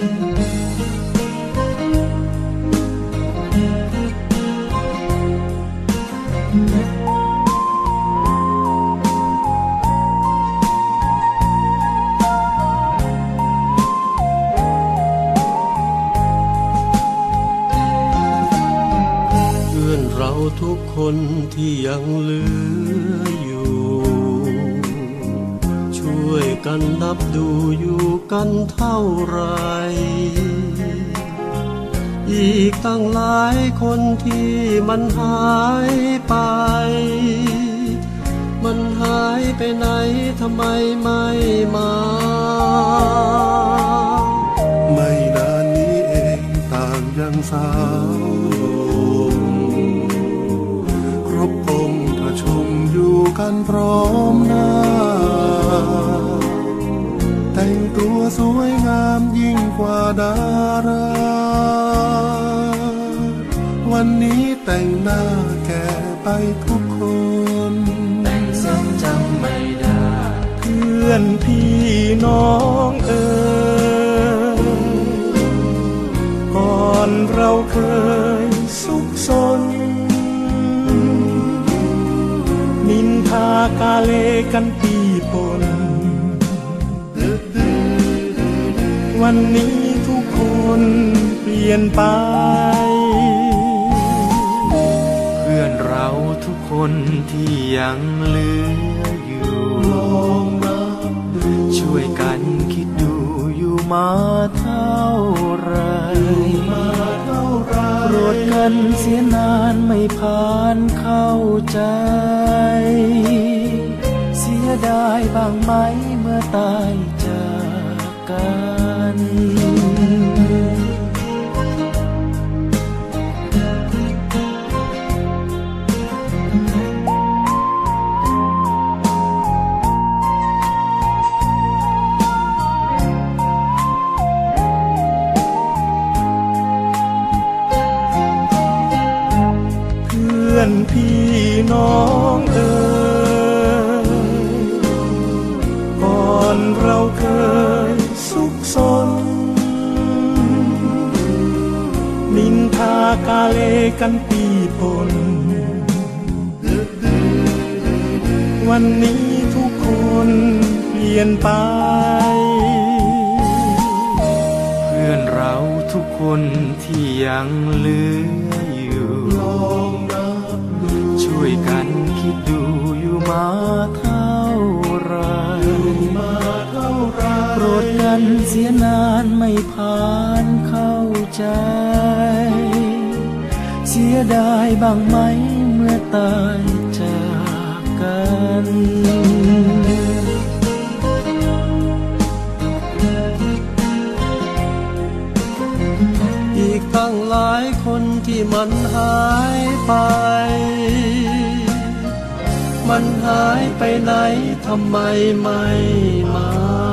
เพื่อนเราทุกคนที่ยังเหลือ กันนับดูอยู่กันเท่าไร อีกตั้งหลายคนที่มันหายไป มันหายไปไหนทำไมไม่มา ไม่นานนี้เองต่างยังสาวครบองค์ประชุมอยู่กันพร้อมหน้า ตัวสวยงามยิ่งกว่าดารา วันนี้แต่งหน้าแก่ไปทุกคนแต่งซ้ำจำไม่ได้ เพื่อนพี่น้องเอ๋ยก่อนเราเคยสุขสน นินทากาเลกันปีปน วันนี้ทุกคนเปลี่ยนไป เพื่อนเราทุกคนที่ยังเหลืออยู่ช่วยกันคิดดูอยู่มาเท่าไรโกรธกันเสียนานไม่ผ่านเข้าใจ เสียดายบ้างไหมเมื่อตายจากกัน เพื่อนพี่น้อง กาเลกันปีปนวันนี้ทุกคนเปลี่ยนไป เพื่อนเราทุกคนที่ยังเหลืออยู่ช่วยกันคิดดูอยู่มาเท่าไรโกรธกันเสียนานไม่ผ่านเข้าใจ เสียดายบ้างไหมเมื่อตายจากกันอีกตั้งหลายคนที่มันหายไป มันหายไปไหนทำไมไม่มา